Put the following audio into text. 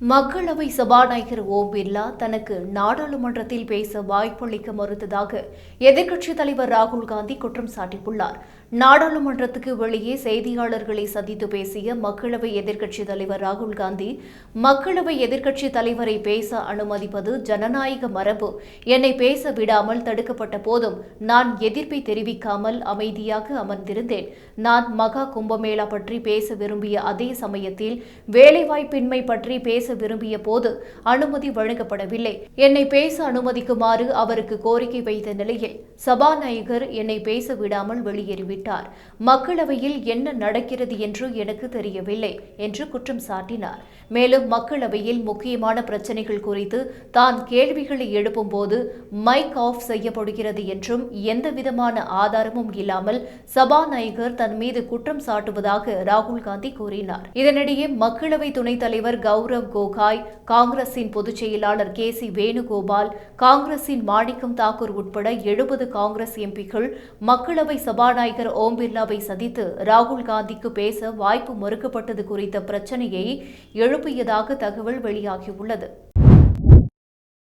மக்களவை சபாநாயகர் ஓம் பிர்லா தனக்கு நாடாளுமன்றத்தில் பேச வாய்ப்பளிக்க மறுத்ததாக எதிர்க்கட்சித் தலைவர் ராகுல் காந்தி குற்றம் சாட்டியுள்ளார். நாடாளுமன்றத்துக்கு வெளியே செய்தியாளர்களை சந்தித்து பேசிய மக்களவை எதிர்க்கட்சித் தலைவர் ராகுல் காந்தி மக்களவை எதிர்க்கட்சித் தலைவரை பேச அனுமதிப்பது ஜனநாயக மரபு. என்னை பேச விடாமல் தடுக்கப்பட்ட போதும் நான் எதிர்ப்பை தெரிவிக்காமல் அமைதியாக அமர்ந்திருந்தேன். நான் மகா கும்பமேளா பற்றி பேச விரும்பிய அதே சமயத்தில் வேலைவாய்ப்பின்மை பற்றி பேச விரும்பிய போது அனுமதி வழங்கப்படவில்லை. என்னை பேச அனுமதிக்குமாறு அவருக்கு கோரிக்கை வைத்த நிலையில் சபாநாயகர் என்னை பேச விடாமல் வெளியேறிவிட்டார். மக்களவையில் என்ன நடக்கிறது என்று எனக்கு தெரியவில்லை என்று குற்றம் சாட்டினார். மேலும் மக்களவையில் முக்கியமான பிரச்சனைகள் குறித்து தான் கேள்விகளை எழுப்பும்போது மைக் ஆஃப் செய்யப்படுகிறது என்றும் எந்தவிதமான ஆதாரமும் இல்லாமல் சபாநாயகர் தன் மீது குற்றம் சாட்டுவதாக ராகுல் காந்தி கூறினார். இதனிடையே மக்களவை துணைத் தலைவர் கௌரவ் கோகாய் காங்கிரசின் பொதுச் செயலாளர் கே சி வேணுகோபால் காங்கிரசின் மாணிக்கம் தாக்கூர் உட்பட எழுபது காங்கிரஸ் எம்பிக்கள் மக்களவை சபாநாயகர் ஓம் பிர்லாவை சந்தித்து ராகுல் காந்திக்கு பேச வாய்ப்பு மறுக்கப்பட்டது குறித்த பிரச்சனையை எழுப்பியதாக தகவல் வெளியாகியுள்ளது.